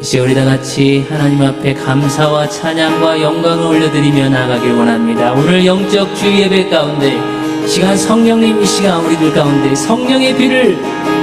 이제 우리 다 같이 하나님 앞에 감사와 찬양과 영광을 올려드리며 나가길 원합니다. 오늘 영적 주의 예배 가운데 이 시간 성령님 이 시간 우리들 가운데 성령의 비를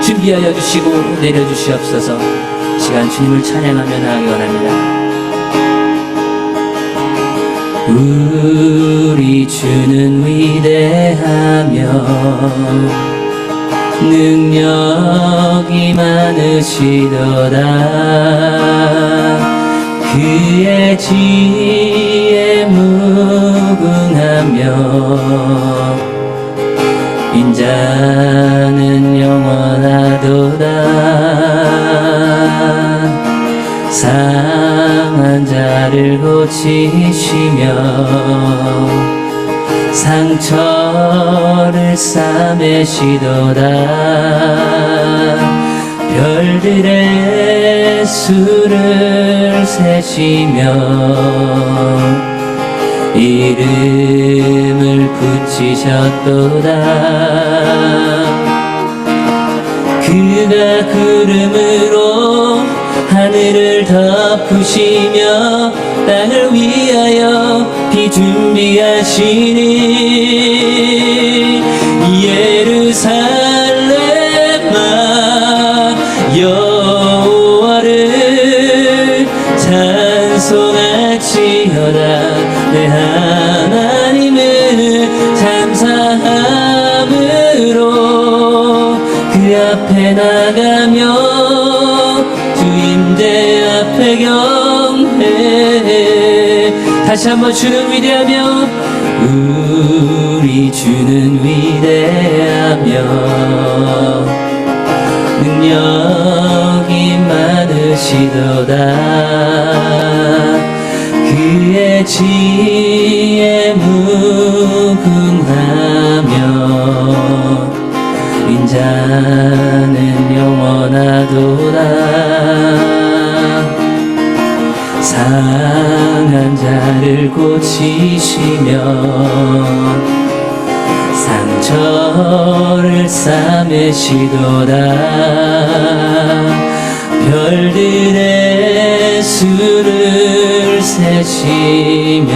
준비하여 주시고 내려주시옵소서 이 시간 주님을 찬양하며 나가기 원합니다. 우리 주는 위대하며 능력이 많으시도다. 그의 지혜 무궁하며 인자는 영원하도다. 상한 자를 고치시며 상처를 싸매시도다. 별들의 수를 세시며 이름을 붙이셨도다. 그가 구름으로 하늘을 덮으시며 땅을 위하여 비 준비하시니 예루살렘아 여호와를 찬송할지어다. 내 하나님 다시 한번 주는 위대하며 우리 주는 위대하며 능력이 많으시도다. 그의 지혜 무궁하며 인자는 영원하도다 상한 자를 고치시며 상처를 싸매시도다. 별들의 수를 세시며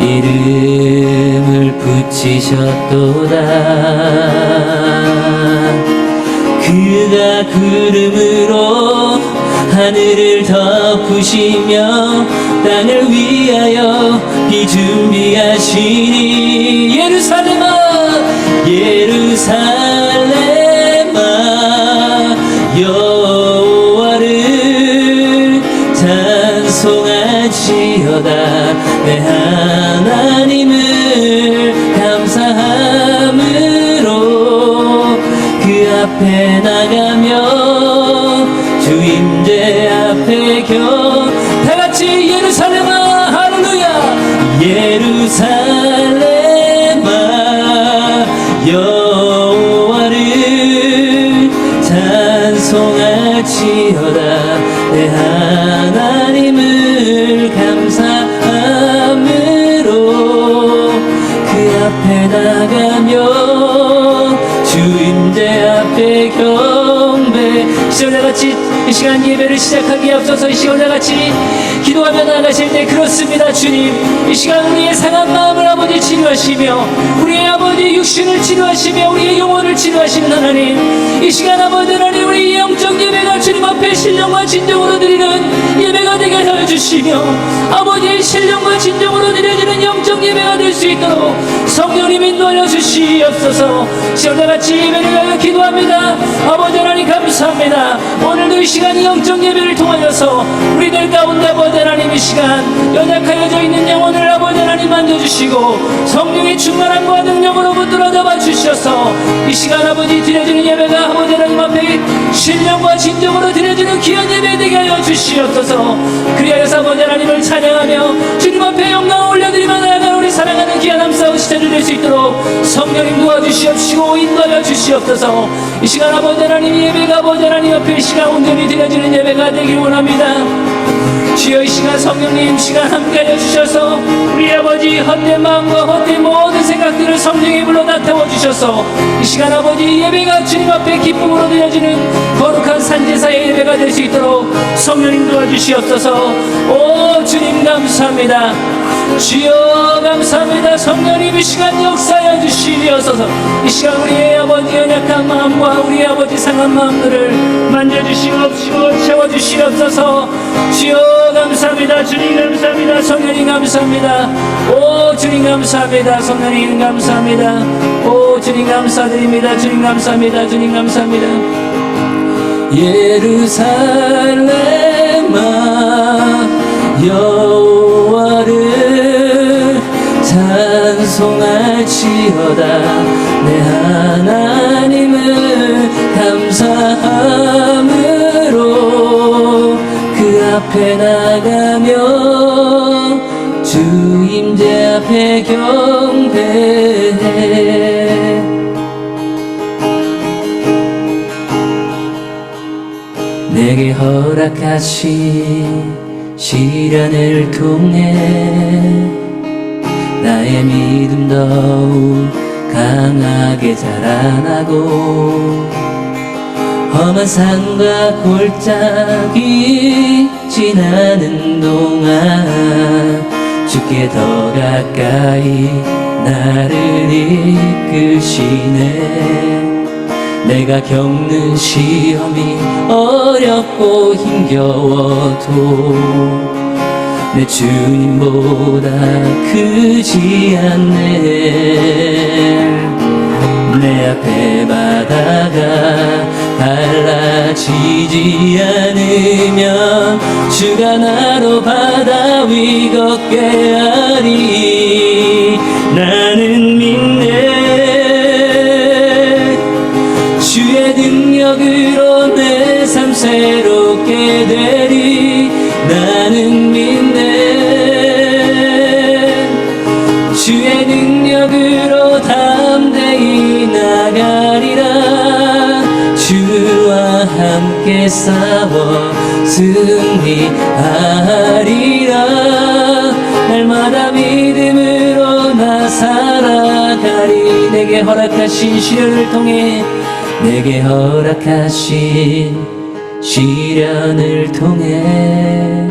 이름을 붙이셨도다. 그가 구름으로 하늘을 덮으시며 땅을 위하여 비 준비하시니 예루살렘아 예루살렘아 여호와를 찬송할지어다. 내 하나님을 감사함으로 그 앞에 이이 시간 예배를 시작하기에 앞서서 이 시청자 같이 기도하며 나가실 때 그렇습니다. 주님 이 시간 우리의 상한 마음을 아버지 치료하시며 우리의 아버지 육신을 치료하시며 우리의 영혼을 치료하시는 하나님 이 시간 아버지 하나님 우리 영적 예배가 주님 앞에 신령과 진정으로 드리는 예배가 되게 하여 주시며 아버지의 신령과 진정으로 드려지는 영적 예배가 될 수 있도록 성령님 인도하여 주시옵소서. 시험자 같이 예배를 하여 기도합니다. 아버지 하나님 감사합니다. 오늘도 이 시간 영적 예배를 통하여서 우리들 가운데 아버지 하나님 이 시간 연약하여져 있는 영혼을 아버지 하나님 만져주시고 성령의 충만함과 능력으로 붙들어 잡아 주셔서 이 시간 아버지 드려지는 예배가 아버지 하나님 앞에 신령과 진정으로 드려지는 귀한 예배 되게 하여 주시옵소서. 그리하여서 아버지 하나님을 찬양하며 주님 앞에 영광을 올려드리며 나아가는 우리 사랑하는 귀한 함싸움 시대를 낼수 있도록 성령님 도와주시옵시고 인도하여 주시옵소서. 이 시간 아버지 하나님 예배가 아버지 하나님 앞에 이 시간 온전히 드려지는 예배가 되길 원합니다 주여 이 시간 성령님 시간 함께하여 주셔서 우리 아버지 헛된 마음과 헛된 모든 생각들을 성령의 불러 나타워 주셔서 이 시간 아버지 예배가 주님 앞에 기쁨으로 드려지는 거룩한 산제사의 예배가 될 수 있도록 성령님 도와주시옵소서. 오 주님 감사합니다 주여 감사합니다. 성령님 이 시간 역사하여 주시옵소서. 이 시간 우리의 아버지 연약한 마음과 우리 아버지 상한 마음들을 만져주시옵시고 채워주시옵소서. 주여 감사합니다. 주님 감사합니다. 성령님 감사합니다. 오 주님 감사합니다. 성령님 감사합니다. 오 주님 감사드립니다. 주님 감사합니다. 주님 감사합니다. 예루살렘아 여호 찬송할지어다. 내 하나님을 감사함으로 그 앞에 나가며 주 임재 앞에 경배해. 내게 허락하신 시련을 통해 나의 믿음 더욱 강하게 자라나고 험한 산과 골짜기 지나는 동안 주께 더 가까이 나를 이끄시네. 내가 겪는 시험이 어렵고 힘겨워도 내 주님보다 크지 않네. 내 앞에 바다가 갈라지지 않으면 주가 나로 바다 위 걷게 하리. 나는 믿네. 주의 능력으로 내 삶 새롭 싸워 승리하리라. 날마다 믿음으로 나 살아가리. 내게 허락하신 시련을 통해 내게 허락하신 시련을 통해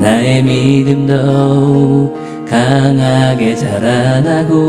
나의 믿음 더욱 강하게 자라나고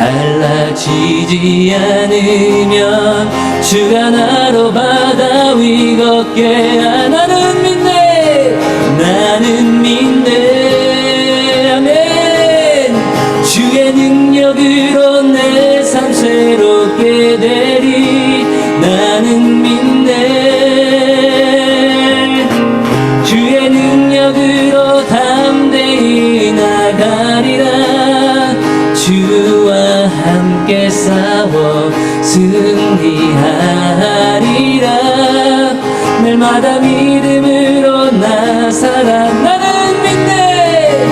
갈라지지 않으면 주가 나로 바다 위 걷게 하 나는 믿네 나는 나는 믿네.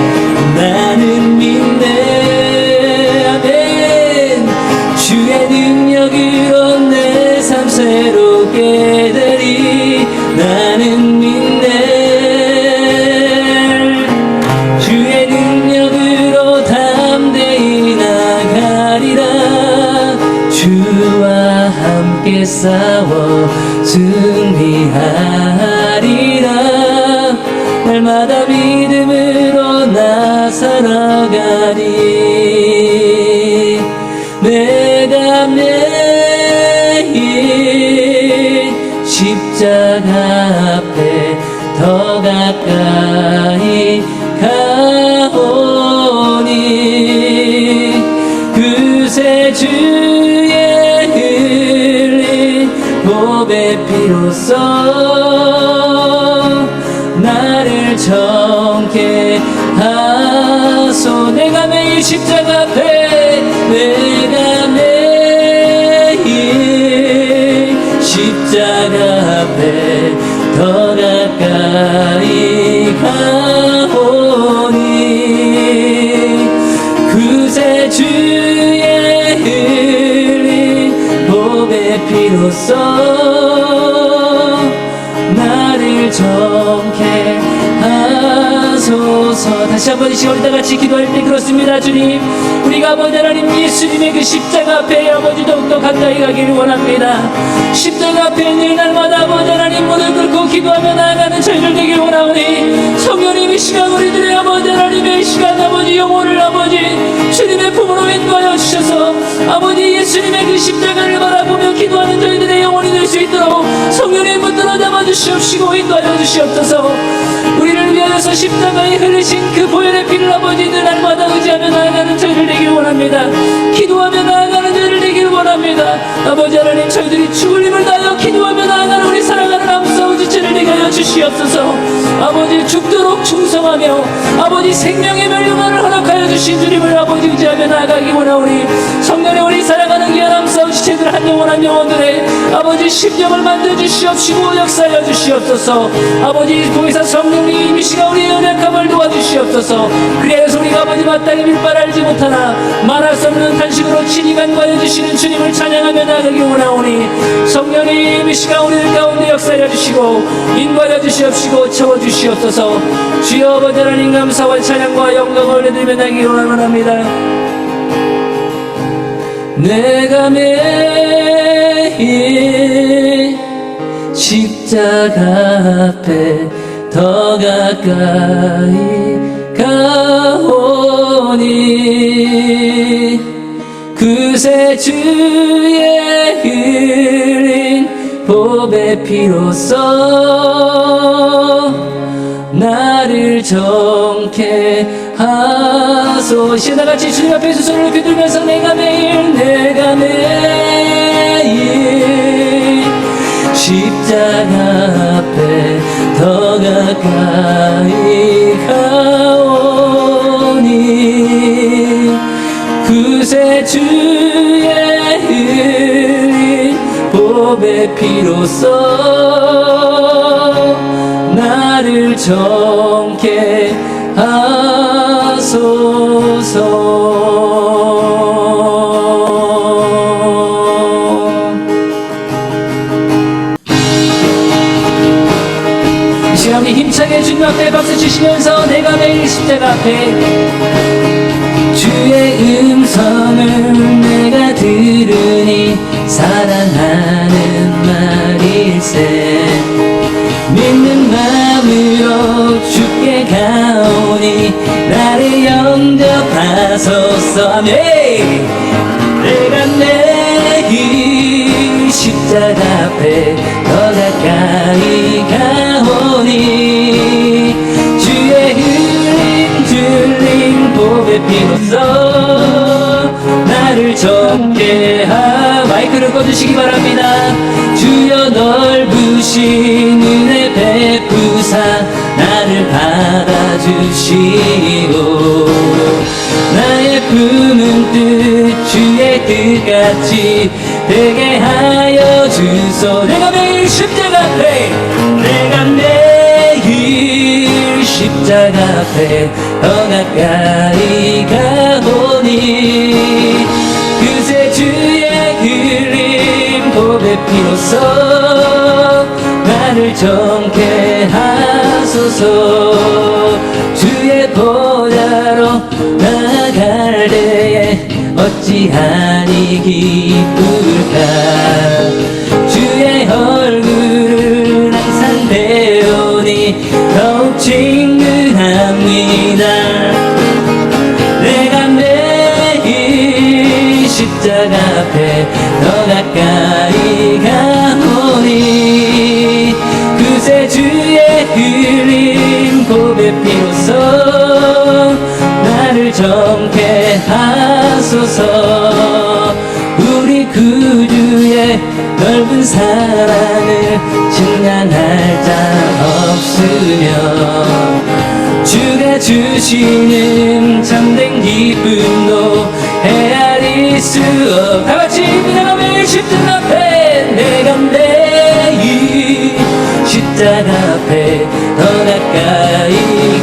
나는 믿네. 아멘. 주의 능력으로 내 삶 새롭게 되리. 나는 믿네. 주의 능력으로 담대히 나가리라. 주와 함께 싸워 승리하 더 가까이 가오니 그새 주의 흘린 보배 피로써 다시 한번 이 시간 우리 다 같이 기도할 때 그렇습니다. 주님 우리가 아버지 하나님 예수님의 그 십자가 앞에 아버지 더욱더 가까이 가기를 원합니다. 십자가 앞에 늘 날마다 아버지 하나님 무릎 꿇고 기도하며 나아가는 저희들 되길 원하오니 성령님 이 시간 우리들의 아버지 하나님의 이 시간 아버지 영혼을 아버지 주님의 품으로 인도하여 주셔서 아버지 예수님의 그 십자가를 바라보며 기도하는 저희들의 영혼이 될 수 있도록 성령님 붙들어 잡아 주시옵시고 인도하여 주시옵소서 우리를 위하여서 십자가에 흘리신 그 보혈의 피를 아버지들 날마다 의지하며 나아가는 저희들 되길 원합니다. 기도하며 나아가는 되길 원합니다. 아버지 하나님 저희들이 죽을 힘을 다하여 기도하며 나아가는 우리 사랑하는 암사우 지체를 되게 하여 주시옵소서. 아버지 죽도록 충성하며 아버지 생명의 멸류관을 허락하여 주신 주님을 아버지 의지하며 나아가기 원하오니 성령의 우리 사랑하는 귀한 암사우 지체들 한 영혼 한 영혼들의 아버지 심령을 만들어 주시옵시고 역사하여 주시옵소서. 아버지 동의사 성령님 이 시간 우리의 연약함을 도와주시옵소서. 그래서 우리가 아버지 마땅히 밀발 알지 못하나 말할 수 없는 탄식으로 친히 간과해 주시는 주 님을 찬양하며 나가기 원하오니 성령님 이 시간 우리들 가운데 역사하여 주시고 인도하여 주시옵시고 채워주시옵소서. 주여 아버지 하나님 감사와 찬양과 영광을 올려드리며 나가기 원합니다. 내가 매일 십자가 앞에 더 가까이 가오니 그새 주의 흘린 보배 피로써 나를 정케 하소 시다같이 주님 앞에 두 손을 높이 들면서 내가 매일 내가 매일 십자가 앞에 더 가까이 피로써 나를 정케 하소서. 이 시간 우리 힘차게 주님 앞에 박수 치시면서 내가 매일 십자가 앞에 영접하소서 아멘. 내가 매일 십자가 앞에 더 가까이 가오니 주의 흘린 줄린 보배 피로써 나를 적게 하 마이크를 꺼주시기 바랍니다. 주여 넓으신 은혜 베푸사 나를 받아주시고 나의 품은 뜻 주의 뜻같이 되게 하여 주소. 내가 매일 십자가 앞에 내가 매일 십자가 앞에 더 가까이 가보니 그새 주의 흘린 보배 피로써 나를 정케 하소서. 주의 보좌로 때에 어찌하니 기쁠까? 주의 얼굴을 항상 배우니 더욱 친근합니다. 내가 매일 십자가 앞에 더 가까이 가오니 그새 주의 흘린 고백 피로써 하소서 우리 구주의 넓은 사랑을 증명할 자 없으며 주가 주시는 참된 기쁨도 헤아릴 수 없. 다 같이 매일 십자가 앞에 내가 매일 십자가 앞에 더 가까이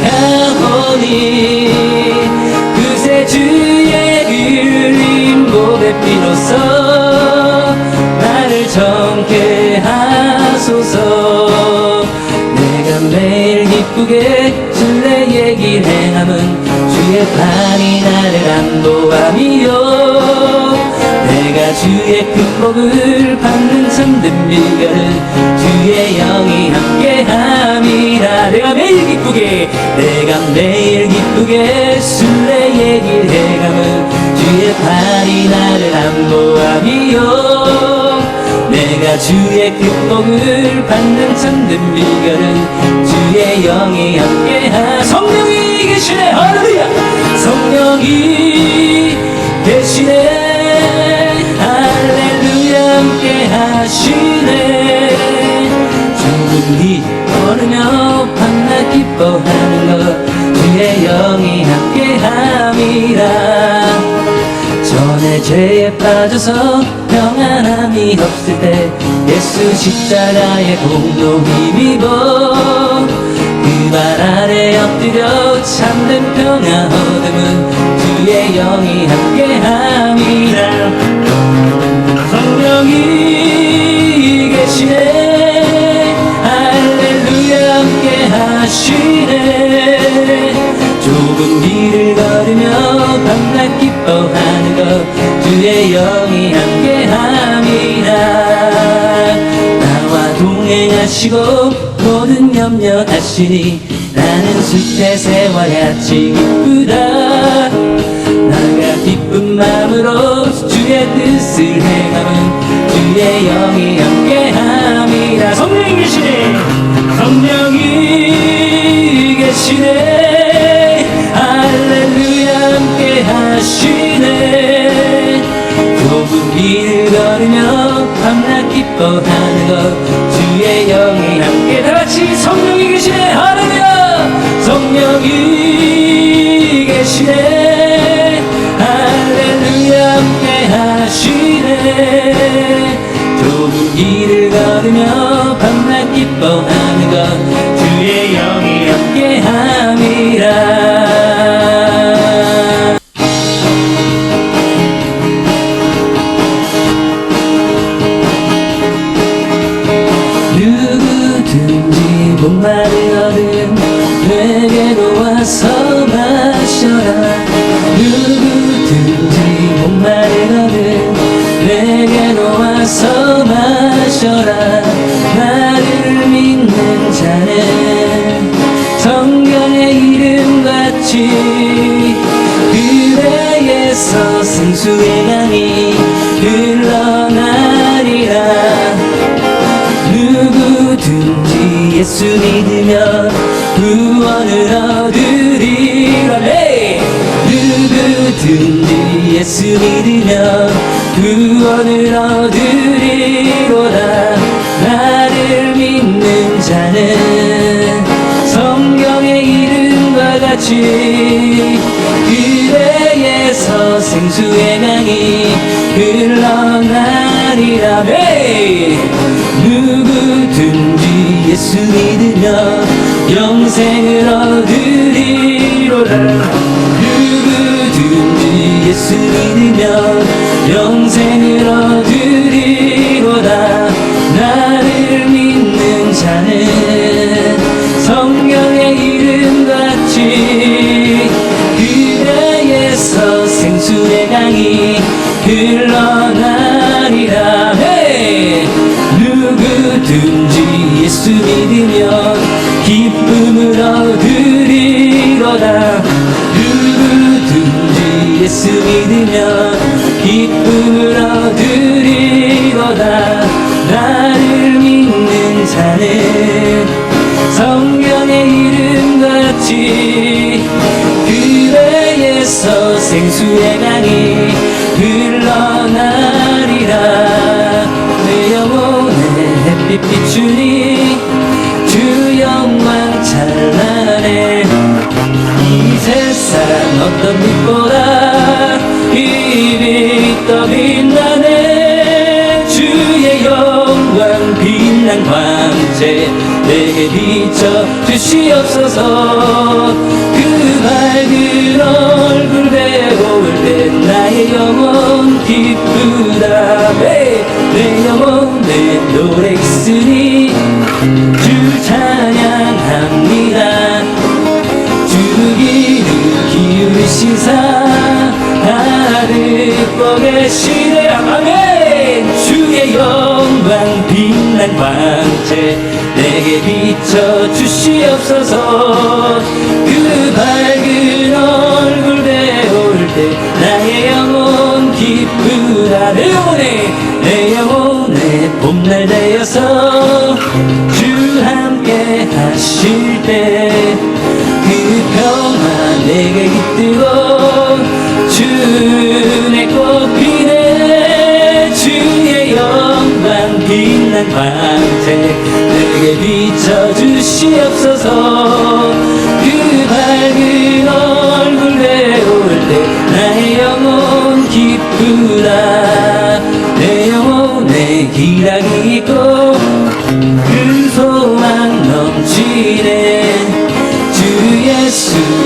가보니 보배 피로써 나를 정케 하소서. 내가 매일 기쁘게 줄내 얘기를 행함은 주의 판이 나를 안보함이요. 내가 주의 큰 복을 받는 참된 비결은 주의 영이 함께함이라 내가 매일 기쁘게 내가 매일 기쁘게 술래 얘기를 해가면 주의 팔이 나를 안보함이요. 내가 주의 큰 복을 받는 참된 비결은 주의 영이 함께하 성령이 계시네. 할렐루야. 성령이 함께 하시네. 죽음이 걸으며 밤낮 기뻐하는 것 주의 영이 함께 함이라. 전에 죄에 빠져서 평안함이 없을 때 예수 십자가의 공로 힘입어 그발 아래 엎드려 참된 평화 얻음은 주의 영이 함께함이라 계시네. 할렐루야 함께 하시네. 좁은 길을 걸으며 밤낮 기뻐하는 것 주의 영이 함께 함이라. 나와 동행하시고 모든 염려 하시니 나는 숲의 새와 같이 기쁘다. 나가 기쁜 마음으로 주의 뜻을 행함은 밤낮 기뻐하는 것 주의 영이 함께 다 같이 성령이 계시네. 할렐루야! 성령이 계시네. 할렐루야 함께 하시네. 좁은 길을 걸으며 밤낮 기뻐하는 것 주의 영이 함께 함이 누 예수 믿으면 구원을 얻으리라 네. 누구든지 예수 믿으면 구원을 얻으리로다 나를 믿는 자는 성경의 이름과 같이 그대에서 생수의 강이 흘러나리라 네. 예수 믿으면 영생을 얻으리로라 누구든지 예수 믿으면 영생을 얻으리로다. 나를 믿는 자는 성경의 이름같이 그대에서 생수의 강이 흘러 기쁨을 얻으리로다. 누구든지 예수 믿으면 기쁨을 얻으리로다. 나를 믿는 자는 성경의 이름같이 그대에서 생수의 강이 흘러나리라. 내 영혼에 햇빛 비추니 난 빛보다 입이 더 빛나네. 주의 영광 빛난 광채 내게 비춰 주시옵소서. 그 밝은 얼굴 배고올 때 나의 영혼 기쁘다. 내 영혼 내 노래 있으니 시사 나를 播 계시네. 아멘. 주의 영광 빛난 광채 내게 비춰 주시옵소서. 그 밝은 얼굴 배울 때 나의 영혼 기쁘다 내 영혼에 내 영혼에 봄날 되어서 주 함께 하실 내게 깃들고 주내 꽃피네 주의 영광 빛난 광채 내게 비춰 주시옵소서 그 밝은 얼굴 배울 때 나의 영혼 기쁘다 내 영혼에 기락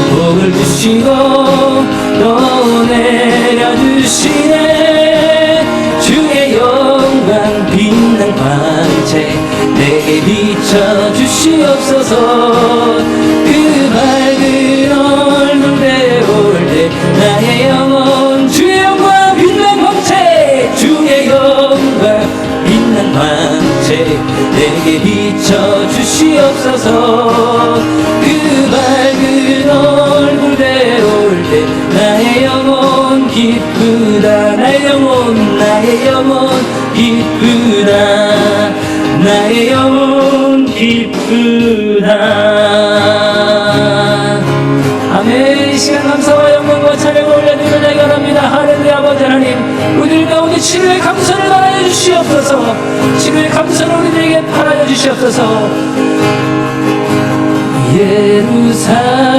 복을 주시고 또 내려주시네. 주의 영광 빛난 광채 내게 비춰 주시옵소서 주시옵소서 예루살렘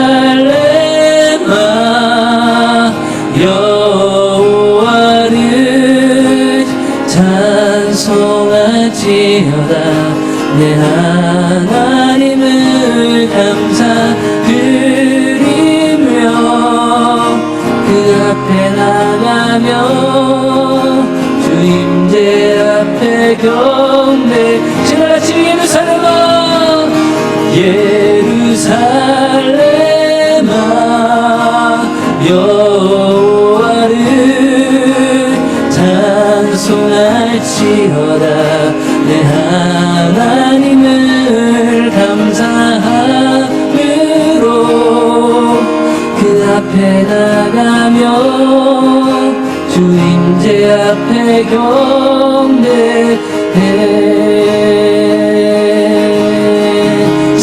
할지어다 내 하나님을 감사함으로 그 앞에 나가며 주임제 앞에 경배해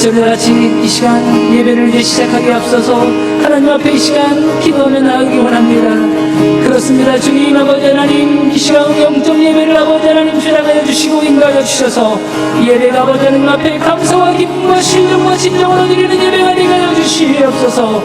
저녁 같이 이 시간 예배를 이제 시작하기 앞서서 하나님 앞에 이 시간 기도하며 나가기 원합니다. 그렇습니다. 주님 아버지 하나님 이 시간 영적 예배를 아버지 하나님 주장하여 주시고 인도하여 주셔서 이 예배가 아버지 하나님 앞에 감사와 기쁨과 신령과 진정으로 드리는 예배가 되게 하여 주시옵소서.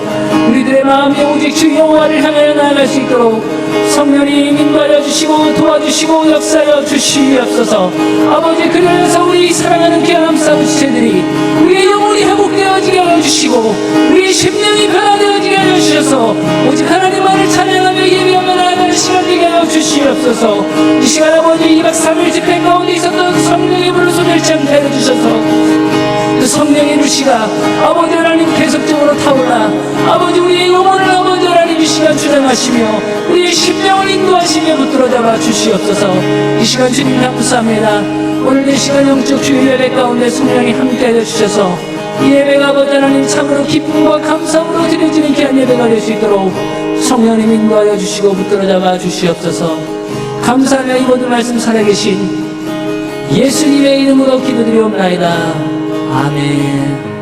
우리들의 마음이 오직 주 여호와를 향하여 나아갈 수 있도록 성령님 인도하여 주시고 도와주시고 역사하여 주시옵소서. 아버지 그래서 우리 사랑하는 귀한 사부지체들이 우리 의 영혼이 회복되어지게 하여 주시고 우리의 심령이 변화되어지게 하여 주셔서 오직 하나님만을 찬양하며 예배하며 나아가는 시간 되게 하여 주시옵소서. 이 시간 아버지 2박 3일 집회 가운데 있었던 성령의 불을 소멸치 않게 하여 주셔서 그 성령의 루시가 아버지 하나님 계속적으로 타올라 아버지 우리의 영혼을 주장하시며 우리의 심령을 인도하시며 붙들어 잡아 주시옵소서. 이 시간 주님 감사합니다. 오늘 이 시간 영적 주일 예배 가운데 성령이 함께하여 주셔서 이 예배가 아버지 하나님 참으로 기쁨과 감사함으로 드려지는 귀한 예배가 될 수 있도록 성령님 인도하여 주시고 붙들어 잡아 주시옵소서. 감사하며 이 모든 말씀 살아계신 예수님의 이름으로 기도드리옵나이다. 아멘